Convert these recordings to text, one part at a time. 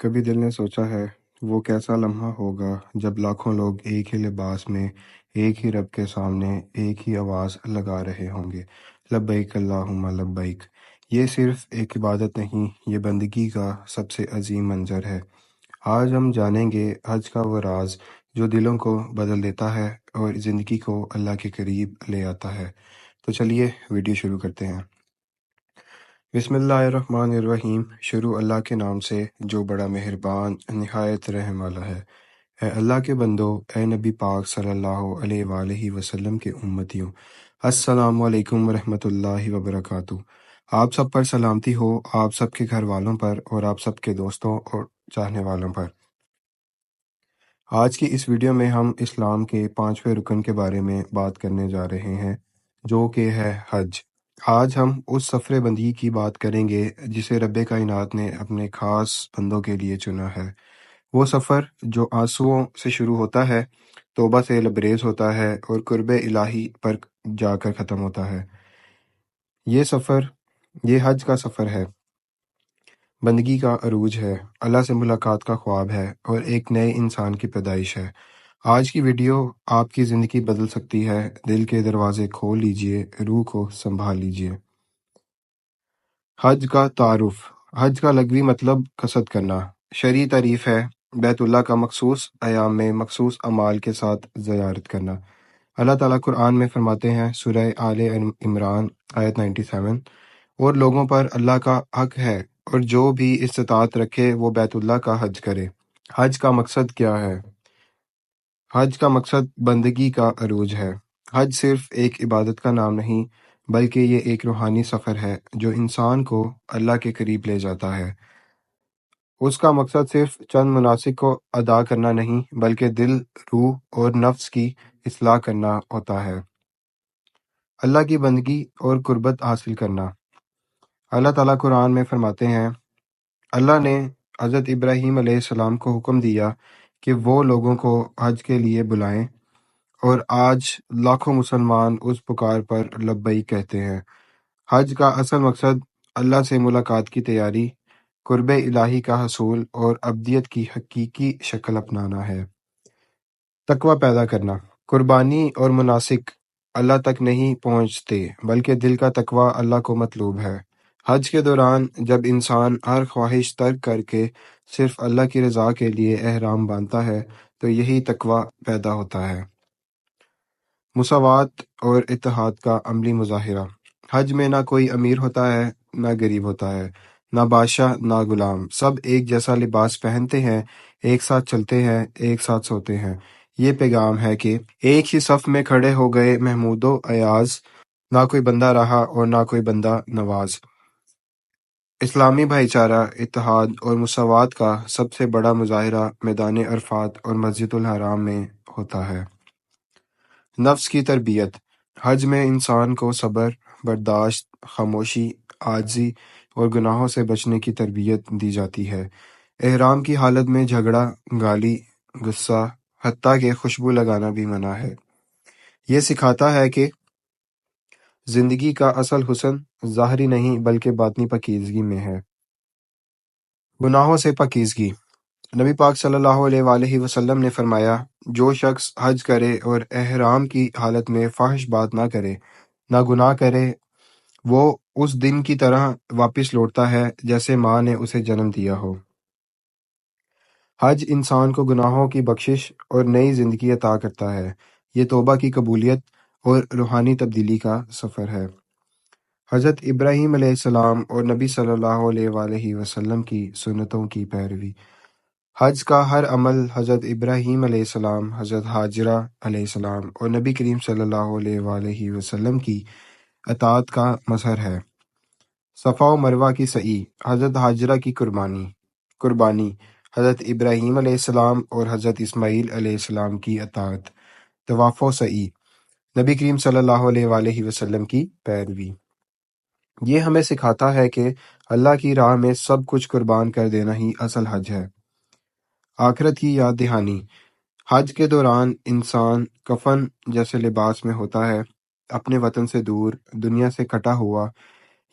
کبھی دل نے سوچا ہے وہ کیسا لمحہ ہوگا جب لاکھوں لوگ ایک ہی لباس میں ایک ہی رب کے سامنے ایک ہی آواز لگا رہے ہوں گے۔ لبیک اللہم لبیک۔ یہ صرف ایک عبادت نہیں، یہ بندگی کا سب سے عظیم منظر ہے۔ آج ہم جانیں گے حج کا وہ راز جو دلوں کو بدل دیتا ہے اور زندگی کو اللہ کے قریب لے آتا ہے۔ تو چلیے، ویڈیو شروع کرتے ہیں۔ بسم اللہ الرحمن الرحیم۔ شروع اللہ کے نام سے جو بڑا مہربان، نہایت رحم والا ہے۔ اے اللہ کے بندو، اے نبی پاک صلی اللہ علیہ وآلہ وسلم کے امتیوں، السلام علیکم ورحمۃ اللہ وبرکاتہ۔ آپ سب پر سلامتی ہو، آپ سب کے گھر والوں پر اور آپ سب کے دوستوں اور چاہنے والوں پر۔ آج کی اس ویڈیو میں ہم اسلام کے پانچویں رکن کے بارے میں بات کرنے جا رہے ہیں، جو کہ ہے حج۔ آج ہم اس سفر بندی کی بات کریں گے جسے رب کائنات نے اپنے خاص بندوں کے لیے چنا ہے۔ وہ سفر جو آنسوؤں سے شروع ہوتا ہے، توبہ سے لبریز ہوتا ہے اور قرب الہی پر جا کر ختم ہوتا ہے۔ یہ سفر، یہ حج کا سفر ہے۔ بندگی کا عروج ہے۔ اللہ سے ملاقات کا خواب ہے اور ایک نئے انسان کی پیدائش ہے۔ آج کی ویڈیو آپ کی زندگی بدل سکتی ہے۔ دل کے دروازے کھول لیجیے، روح کو سنبھال لیجیے۔ حج کا تعارف۔ حج کا لغوی مطلب قصد کرنا۔ شرعی تعریف ہے، بیت اللہ کا مخصوص ایام میں مخصوص اعمال کے ساتھ زیارت کرنا۔ اللہ تعالیٰ قرآن میں فرماتے ہیں، سورہ آل عمران آیت 97 اور لوگوں پر اللہ کا حق ہے، اور جو بھی استطاعت رکھے وہ بیت اللہ کا حج کرے۔ حج کا مقصد کیا ہے؟ حج کا مقصد بندگی کا عروج ہے۔ حج صرف ایک عبادت کا نام نہیں، بلکہ یہ ایک روحانی سفر ہے جو انسان کو اللہ کے قریب لے جاتا ہے۔ اس کا مقصد صرف چند مناسب کو ادا کرنا نہیں، بلکہ دل، روح اور نفس کی اصلاح کرنا ہوتا ہے۔ اللہ کی بندگی اور قربت حاصل کرنا۔ اللہ تعالیٰ قرآن میں فرماتے ہیں، اللہ نے حضرت ابراہیم علیہ السلام کو حکم دیا کہ وہ لوگوں کو حج کے لیے بلائیں۔ اور آج لاکھوں مسلمان اس پکار پر لبئی کہتے ہیں۔ حج کا اصل مقصد اللہ سے ملاقات کی تیاری، قرب الہی کا حصول اور ابدیت کی حقیقی شکل اپنانا ہے۔ تقوی پیدا کرنا، قربانی اور مناسک اللہ تک نہیں پہنچتے، بلکہ دل کا تقوی اللہ کو مطلوب ہے۔ حج کے دوران جب انسان ہر خواہش ترک کر کے صرف اللہ کی رضا کے لیے احرام باندھتا ہے، تو یہی تقوی پیدا ہوتا ہے۔ مساوات اور اتحاد کا عملی مظاہرہ۔ حج میں نہ کوئی امیر ہوتا ہے، نہ غریب ہوتا ہے، نہ بادشاہ، نہ غلام۔ سب ایک جیسا لباس پہنتے ہیں، ایک ساتھ چلتے ہیں، ایک ساتھ سوتے ہیں۔ یہ پیغام ہے کہ ایک ہی صف میں کھڑے ہو گئے محمود و ایاز۔ نہ کوئی بندہ رہا اور نہ کوئی بندہ نواز۔ اسلامی بھائی چارہ، اتحاد اور مساوات کا سب سے بڑا مظاہرہ میدان عرفات اور مسجد الحرام میں ہوتا ہے۔ نفس کی تربیت، حج میں انسان کو صبر، برداشت، خاموشی، عاجزی اور گناہوں سے بچنے کی تربیت دی جاتی ہے۔ احرام کی حالت میں جھگڑا، گالی، غصہ، حتیٰ کہ خوشبو لگانا بھی منع ہے۔ یہ سکھاتا ہے کہ زندگی کا اصل حسن ظاہری نہیں بلکہ باطنی پکیزگی میں ہے۔ گناہوں سے پکیزگی۔ نبی پاک صلی اللہ علیہ وآلہ وسلم نے فرمایا، جو شخص حج کرے اور احرام کی حالت میں فحش بات نہ کرے، نہ گناہ کرے، وہ اس دن کی طرح واپس لوٹتا ہے جیسے ماں نے اسے جنم دیا ہو۔ حج انسان کو گناہوں کی بخشش اور نئی زندگی عطا کرتا ہے۔ یہ توبہ کی قبولیت اور روحانی تبدیلی کا سفر ہے۔ حضرت ابراہیم علیہ السلام اور نبی صلی اللہ علیہ وآلہ وسلم کی سنتوں کی پیروی۔ حج کا ہر عمل حضرت ابراہیم علیہ السلام، حضرت حاجرہ علیہ السلام اور نبی کریم صلی اللہ علیہ وآلہ وسلم کی اطاعت کا مظہر ہے۔ صفا و مروہ کی سعی، حضرت حاجرہ کی قربانی قربانی، حضرت ابراہیم علیہ السلام اور حضرت اسماعیل علیہ السلام کی اطاعت، طواف و سعی۔ نبی کریم صلی اللہ علیہ وآلہ وسلم کی پیروی۔ یہ ہمیں سکھاتا ہے کہ اللہ کی راہ میں سب کچھ قربان کر دینا ہی اصل حج ہے۔ آخرت کی یاد دہانی۔ حج کے دوران انسان کفن جیسے لباس میں ہوتا ہے، اپنے وطن سے دور، دنیا سے کٹا ہوا،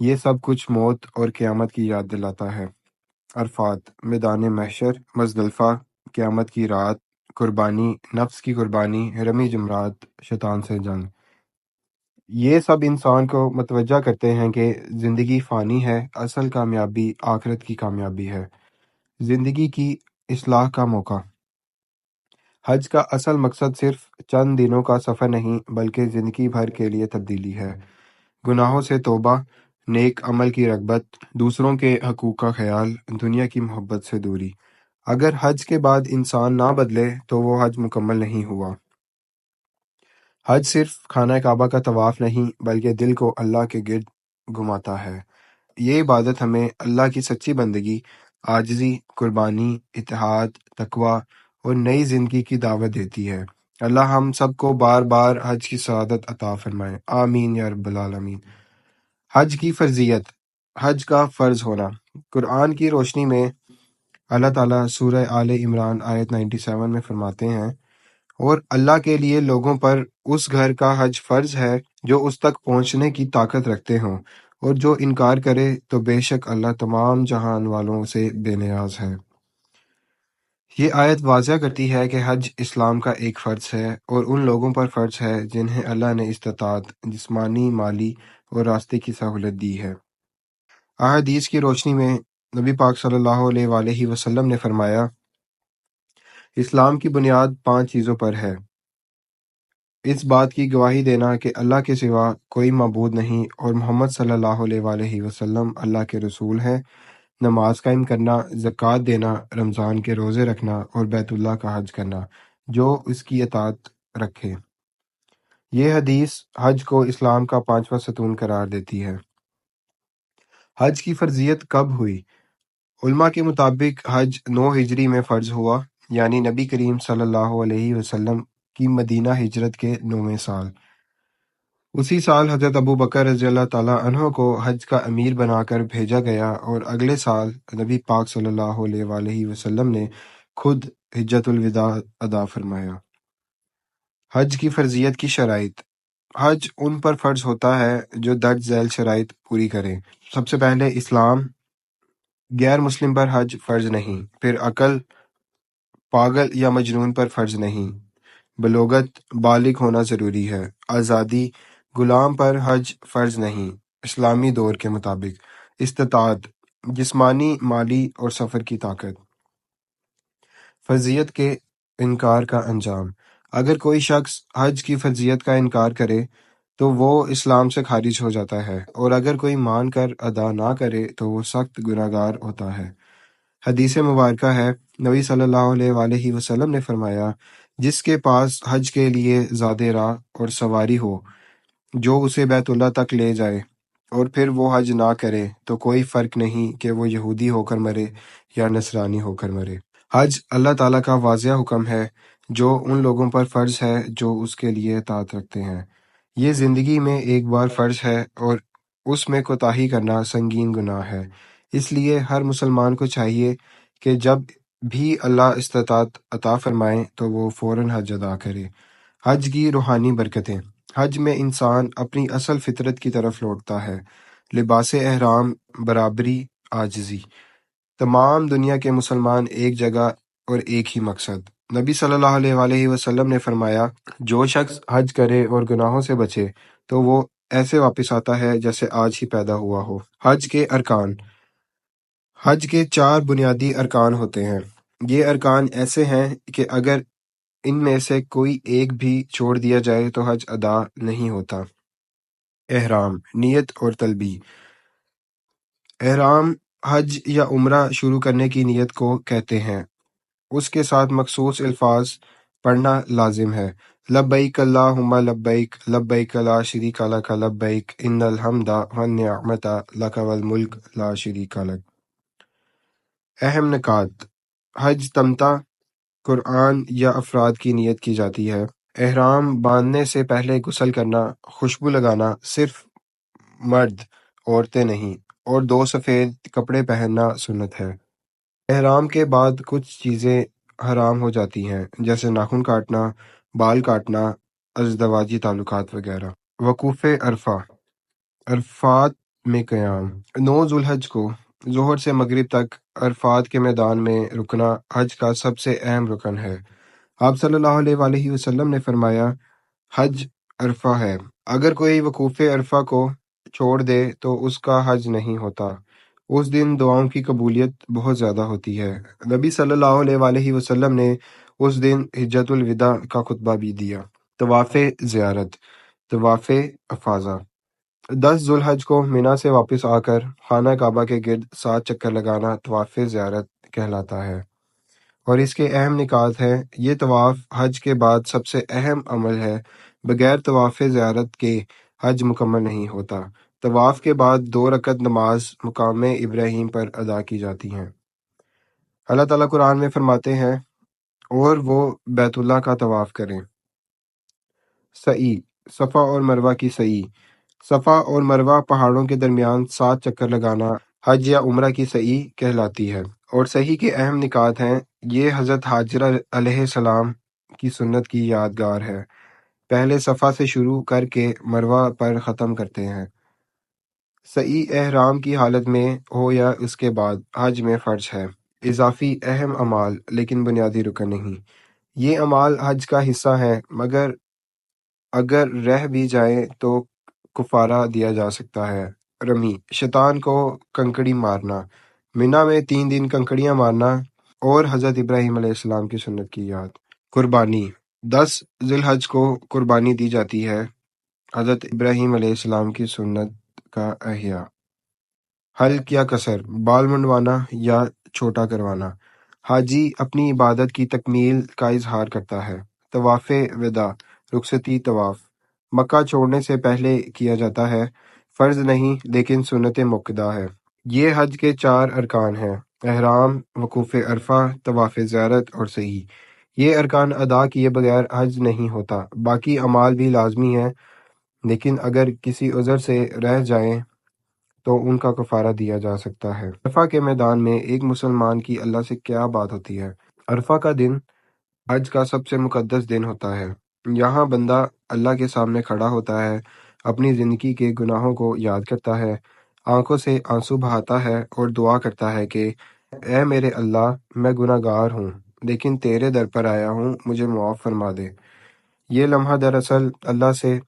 یہ سب کچھ موت اور قیامت کی یاد دلاتا ہے۔ عرفات، میدان محشر، مزدلفہ، قیامت کی رات قربانی، نفس کی قربانی، رمی جمرات، شیطان سے جنگ۔ یہ سب انسان کو متوجہ کرتے ہیں کہ زندگی فانی ہے، اصل کامیابی آخرت کی کامیابی ہے۔ زندگی کی اصلاح کا موقع۔ حج کا اصل مقصد صرف چند دنوں کا سفر نہیں، بلکہ زندگی بھر کے لیے تبدیلی ہے۔ گناہوں سے توبہ، نیک عمل کی رغبت، دوسروں کے حقوق کا خیال، دنیا کی محبت سے دوری۔ اگر حج کے بعد انسان نہ بدلے تو وہ حج مکمل نہیں ہوا۔ حج صرف خانہ کعبہ کا طواف نہیں بلکہ دل کو اللہ کے گرد گھماتا ہے۔ یہ عبادت ہمیں اللہ کی سچی بندگی، عاجزی، قربانی، اتحاد، تقوی اور نئی زندگی کی دعوت دیتی ہے۔ اللہ ہم سب کو بار بار حج کی سعادت عطا فرمائے۔ آمین یا رب العالمین۔ حج کی فرضیت، حج کا فرض ہونا۔ قرآن کی روشنی میں اللہ تعالیٰ سورہ آل عمران آیت 97 میں فرماتے ہیں، اور اللہ کے لیے لوگوں پر اس گھر کا حج فرض ہے جو اس تک پہنچنے کی طاقت رکھتے ہوں، اور جو انکار کرے تو بے شک اللہ تمام جہان والوں سے بے نیاز ہے۔ یہ آیت واضح کرتی ہے کہ حج اسلام کا ایک فرض ہے، اور ان لوگوں پر فرض ہے جنہیں اللہ نے استطاعت، جسمانی، مالی اور راستے کی سہولت دی ہے۔ احادیث کی روشنی میں نبی پاک صلی اللہ علیہ وآلہ وسلم نے فرمایا، اسلام کی بنیاد پانچ چیزوں پر ہے۔ اس بات کی گواہی دینا کہ اللہ کے سوا کوئی معبود نہیں اور محمد صلی اللہ علیہ وآلہ وسلم اللہ کے رسول ہیں۔ نماز قائم کرنا، زکوٰۃ دینا، رمضان کے روزے رکھنا اور بیت اللہ کا حج کرنا، جو اس کی اطاعت رکھے۔ یہ حدیث حج کو اسلام کا پانچواں ستون قرار دیتی ہے۔ حج کی فرضیت کب ہوئی؟ علماء کے مطابق حج نو ہجری میں فرض ہوا یعنی نبی کریم صلی اللہ علیہ وسلم کی مدینہ ہجرت کے نویں سال۔ اسی سال حضرت ابو بکر رضی اللہ تعالیٰ عنہ کو حج کا امیر بنا کر بھیجا گیا اور اگلے سال نبی پاک صلی اللہ علیہ وآلہ وسلم نے خود حجت الوداع ادا فرمایا۔ حج کی فرضیت کی شرائط۔ حج ان پر فرض ہوتا ہے جو درج ذیل شرائط پوری کریں سب سے پہلے اسلام غیر مسلم پر حج فرض نہیں، پھر عقل پاگل یا مجنون پر فرض نہیں۔ بلوغت بالغ ہونا ضروری ہے۔ آزادی غلام پر حج فرض نہیں، اسلامی دور کے مطابق۔ استطاعت، جسمانی، مالی اور سفر کی طاقت۔ فرضیت کے انکار کا انجام۔ اگر کوئی شخص حج کی فرضیت کا انکار کرے تو وہ اسلام سے خارج ہو جاتا ہے۔ اور اگر کوئی مان کر ادا نہ کرے تو وہ سخت گناہ گار ہوتا ہے۔ حدیث مبارکہ ہے۔ نبی صلی اللہ علیہ وآلہ وسلم نے فرمایا، جس کے پاس حج کے لیے زاد راہ اور سواری ہو، جو اسے بیت اللہ تک لے جائے اور پھر وہ حج نہ کرے، تو کوئی فرق نہیں کہ وہ یہودی ہو کر مرے یا نصرانی ہو کر مرے۔ حج اللہ تعالیٰ کا واضح حکم ہے، جو ان لوگوں پر فرض ہے جو اس کے لیے اطاعت رکھتے ہیں۔ یہ زندگی میں ایک بار فرض ہے اور اس میں کوتاہی کرنا سنگین گناہ ہے۔ اس لیے ہر مسلمان کو چاہیے کہ جب بھی اللہ استطاعت عطا فرمائیں تو وہ فوراً حج ادا کرے۔ حج کی روحانی برکتیں۔ حج میں انسان اپنی اصل فطرت کی طرف لوٹتا ہے۔ لباس احرام، برابری آجزی تمام دنیا کے مسلمان ایک جگہ اور ایک ہی مقصد۔ نبی صلی اللہ علیہ وآلہ وسلم نے فرمایا، جو شخص حج کرے اور گناہوں سے بچے، تو وہ ایسے واپس آتا ہے جیسے آج ہی پیدا ہوا ہو۔ حج کے ارکان۔ حج کے چار بنیادی ارکان ہوتے ہیں۔ یہ ارکان ایسے ہیں کہ اگر ان میں سے کوئی ایک بھی چھوڑ دیا جائے تو حج ادا نہیں ہوتا۔ احرام، نیت اور تلبی احرام، حج یا عمرہ شروع کرنے کی نیت کو کہتے ہیں۔ اس کے ساتھ مخصوص الفاظ پڑھنا لازم ہے۔ لبیک اللہم لبیک لبیک لا شریک لک، لبیک ان الحمد والنعمت لک والملک لا شریک لک۔ اہم نکات، حج تمتا، قرآن یا افراد کی نیت کی جاتی ہے۔ احرام باندھنے سے پہلے غسل کرنا، خوشبو لگانا صرف مرد، عورتیں نہیں، اور دو سفید کپڑے پہننا سنت ہے۔ احرام کے بعد کچھ چیزیں حرام ہو جاتی ہیں، جیسے ناخن کاٹنا، بال کاٹنا، ازدواجی تعلقات وغیرہ۔ وقوف عرفہ۔ عرفات میں قیام۔ نو ذوالحج کو ظہر سے مغرب تک عرفات کے میدان میں رکنا حج کا سب سے اہم رکن ہے۔ آپ صلی اللہ علیہ وآلہ وسلم نے فرمایا، حج عرفہ ہے۔ اگر کوئی وقوف عرفہ کو چھوڑ دے تو اس کا حج نہیں ہوتا۔ اس دن دعاؤں کی قبولیت بہت زیادہ ہوتی ہے۔ نبی صلی اللہ علیہ وآلہ وسلم نے اس دن حجت الوداع کا خطبہ بھی دیا۔ طواف زیارت، طواف افاظہ دس ذوالحج کو مینا سے واپس آ کر خانہ کعبہ کے گرد سات چکر لگانا طواف زیارت کہلاتا ہے۔ اور اس کے اہم نکات ہیں۔ یہ طواف حج کے بعد سب سے اہم عمل ہے۔ بغیر طواف زیارت کے حج مکمل نہیں ہوتا۔ طواف کے بعد دو رکعت نماز مقام ابراہیم پر ادا کی جاتی ہیں۔ اللہ تعالیٰ قرآن میں فرماتے ہیں، اور وہ بیت اللہ کا طواف کریں۔ سعی، صفا اور مروہ کی سعی۔ صفا اور مروہ پہاڑوں کے درمیان سات چکر لگانا حج یا عمرہ کی سعی کہلاتی ہے۔ اور صحیح کے اہم نکات ہیں، یہ حضرت حاجرہ علیہ السلام کی سنت کی یادگار ہے۔ پہلے صفا سے شروع کر کے مروہ پر ختم کرتے ہیں۔ سعی احرام کی حالت میں ہو یا اس کے بعد، حج میں فرض ہے۔ اضافی اہم اعمال، لیکن بنیادی رکن نہیں۔ یہ اعمال حج کا حصہ ہیں، مگر اگر رہ بھی جائیں تو کفارہ دیا جا سکتا ہے۔ رمی، شیطان کو کنکڑی مارنا۔ منا میں تین دن کنکڑیاں مارنا اور حضرت ابراہیم علیہ السلام کی سنت کی یاد۔ قربانی، دس ذی الحج کو قربانی دی جاتی ہے۔ حضرت ابراہیم علیہ السلام کی سنت کا احیاء۔ حلق یا کسر؟ بال منڈوانا یا چھوٹا کروانا؟ حاجی اپنی عبادت کی تکمیل کا اظہار کرتا ہے۔ طواف وداع، رخصتی طواف۔ مکہ چھوڑنے سے پہلے کیا جاتا ہے۔ فرض نہیں، لیکن سنت مقدہ ہے۔ یہ حج کے چار ارکان ہیں۔ احرام، وقوف عرفہ، طواف زیارت اور صحیح۔ یہ ارکان ادا کیے بغیر حج نہیں ہوتا۔ باقی اعمال بھی لازمی ہیں۔ لیکن اگر کسی عذر سے رہ جائیں تو ان کا کفارہ دیا جا سکتا ہے۔ عرفہ کے میدان میں ایک مسلمان کی اللہ سے کیا بات ہوتی ہے؟ عرفہ کا دن حج کا سب سے مقدس دن ہوتا ہے۔ یہاں بندہ اللہ کے سامنے کھڑا ہوتا ہے، اپنی زندگی کے گناہوں کو یاد کرتا ہے، آنکھوں سے آنسو بہاتا ہے اور دعا کرتا ہے کہ، اے میرے اللہ، میں گناہ گار ہوں، لیکن تیرے در پر آیا ہوں، مجھے معاف فرما دے۔ یہ لمحہ دراصل اللہ سے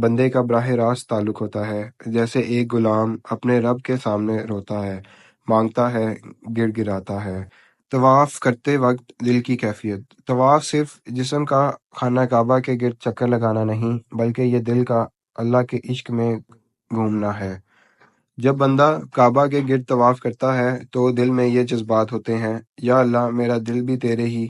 بندے کا براہ راست تعلق ہوتا ہے، جیسے ایک غلام اپنے رب کے سامنے روتا ہے، مانگتا ہے، گر گراتا ہے۔ طواف کرتے وقت دل کی کیفیت۔ طواف صرف جسم کا خانہ کعبہ کے گرد چکر لگانا نہیں، بلکہ یہ دل کا اللہ کے عشق میں گھومنا ہے۔ جب بندہ کعبہ کے گرد طواف کرتا ہے تو دل میں یہ جذبات ہوتے ہیں، یا اللہ، میرا دل بھی تیرے ہی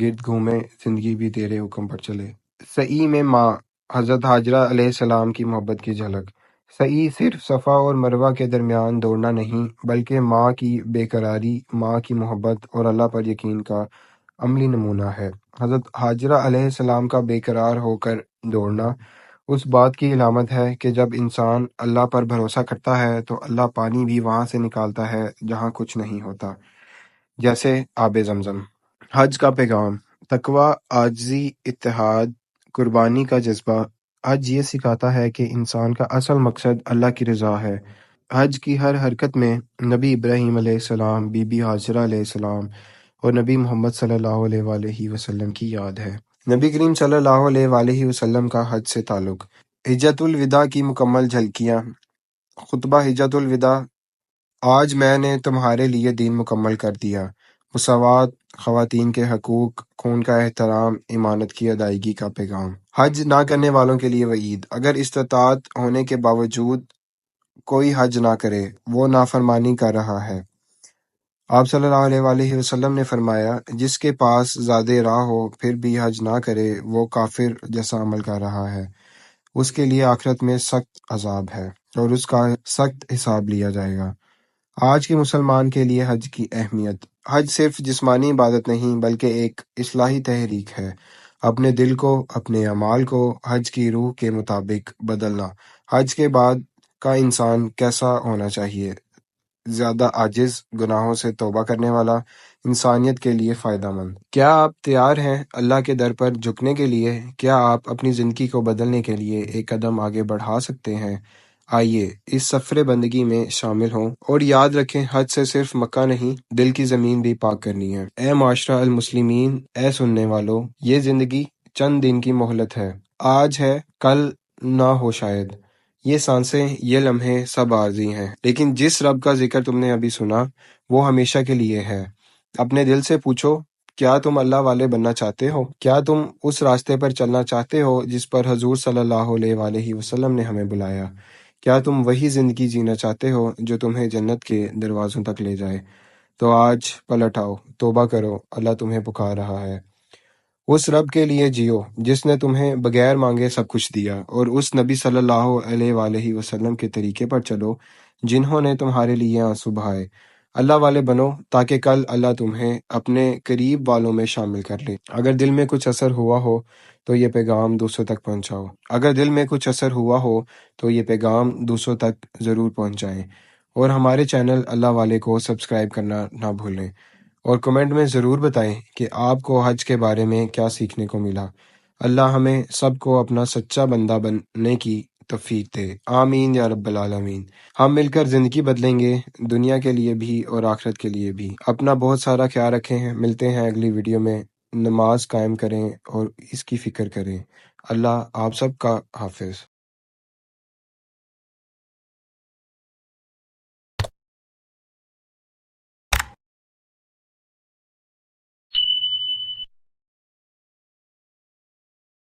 گرد گھومے، زندگی بھی تیرے حکم پر چلے۔ سعی میں ماں حضرت حاجرہ علیہ السلام کی محبت کی جھلک۔ سعی صرف صفا اور مروہ کے درمیان دوڑنا نہیں، بلکہ ماں کی بے قراری، ماں کی محبت اور اللہ پر یقین کا عملی نمونہ ہے۔ حضرت حاجرہ علیہ السلام کا بے قرار ہو کر دوڑنا اس بات کی علامت ہے کہ جب انسان اللہ پر بھروسہ کرتا ہے تو اللہ پانی بھی وہاں سے نکالتا ہے جہاں کچھ نہیں ہوتا، جیسے آب زمزم۔ حج کا پیغام۔ تقوی، عاجزی، اتحاد قربانی کا جذبہ۔ حج یہ سکھاتا ہے کہ انسان کا اصل مقصد اللہ کی رضا ہے۔ حج کی ہر حرکت میں نبی ابراہیم علیہ السلام، بی بی حاجرہ علیہ السلام اور نبی محمد صلی اللہ علیہ وآلہ وسلم کی یاد ہے۔ نبی کریم صلی اللہ علیہ وآلہ وسلم کا حج سے تعلق۔ حجت الوداع کی مکمل جھلکیاں۔ خطبہ حجت الوداع، آج میں نے تمہارے لیے دین مکمل کر دیا۔ مساوات خواتین کے حقوق، خون کا احترام، امانت کی ادائیگی کا پیغام۔ حج نہ کرنے والوں کے لیے وعید۔ اگر استطاعت ہونے کے باوجود کوئی حج نہ کرے، وہ نافرمانی کر رہا ہے۔ آپ صلی اللہ علیہ وآلہ وسلم نے فرمایا، جس کے پاس زیادہ راہ ہو، پھر بھی حج نہ کرے، وہ کافر جیسا عمل کر رہا ہے۔ اس کے لیے آخرت میں سخت عذاب ہے اور اس کا سخت حساب لیا جائے گا۔ آج کے مسلمان کے لیے حج کی اہمیت۔ حج صرف جسمانی عبادت نہیں بلکہ ایک اصلاحی تحریک ہے۔ اپنے دل کو، اپنے اعمال کو حج کی روح کے مطابق بدلنا۔ حج کے بعد کا انسان کیسا ہونا چاہیے؟ زیادہ عاجز، گناہوں سے توبہ کرنے والا، انسانیت کے لیے فائدہ مند۔ کیا آپ تیار ہیں اللہ کے در پر جھکنے کے لیے؟ کیا آپ اپنی زندگی کو بدلنے کے لیے ایک قدم آگے بڑھا سکتے ہیں؟ آئیے، اس سفر بندگی میں شامل ہوں اور یاد رکھیں، حج سے صرف مکہ نہیں، دل کی زمین بھی پاک کرنی ہے۔ اے معاشرہ المسلمین، اے سننے والو یہ زندگی چند دن کی مہلت ہے۔ آج ہے، کل نہ ہو شاید۔ یہ سانسیں، یہ لمحے سب عارضی ہیں۔ لیکن جس رب کا ذکر تم نے ابھی سنا، وہ ہمیشہ کے لیے ہے۔ اپنے دل سے پوچھو، کیا تم اللہ والے بننا چاہتے ہو؟ کیا تم اس راستے پر چلنا چاہتے ہو جس پر حضور صلی اللہ علیہ وآلہ وسلم نے ہمیں بلایا؟ کیا تم وہی زندگی جینا چاہتے ہو جو تمہیں جنت کے دروازوں تک لے جائے؟ تو آج پلٹ آؤ، توبہ کرو، اللہ تمہیں پکار رہا ہے۔ اس رب کے لیے جیو، جس نے تمہیں بغیر مانگے سب کچھ دیا، اور اس نبی صلی اللہ علیہ وآلہ وسلم کے طریقے پر چلو، جنہوں نے تمہارے لیے آنسو بہائے۔ اللہ والے بنو تاکہ کل اللہ تمہیں اپنے قریب والوں میں شامل کر لے۔ اگر دل میں کچھ اثر ہوا ہو تو یہ پیغام دوسروں تک پہنچاؤ۔ اگر دل میں کچھ اثر ہوا ہو تو یہ پیغام دوسروں تک ضرور پہنچائیں۔ اور ہمارے چینل اللہ والے کو سبسکرائب کرنا نہ بھولیں۔ اور کمنٹ میں ضرور بتائیں کہ آپ کو حج کے بارے میں کیا سیکھنے کو ملا۔ اللہ ہمیں سب کو اپنا سچا بندہ بننے کی توفیق دے۔ آمین یا رب العالمین۔ ہم مل کر زندگی بدلیں گے، دنیا کے لیے بھی اور آخرت کے لیے بھی۔ اپنا بہت سارا خیال رکھیں۔ ہیں ملتے ہیں اگلی ویڈیو میں۔ نماز قائم کریں اور اس کی فکر کریں۔ اللہ آپ سب کا حافظ۔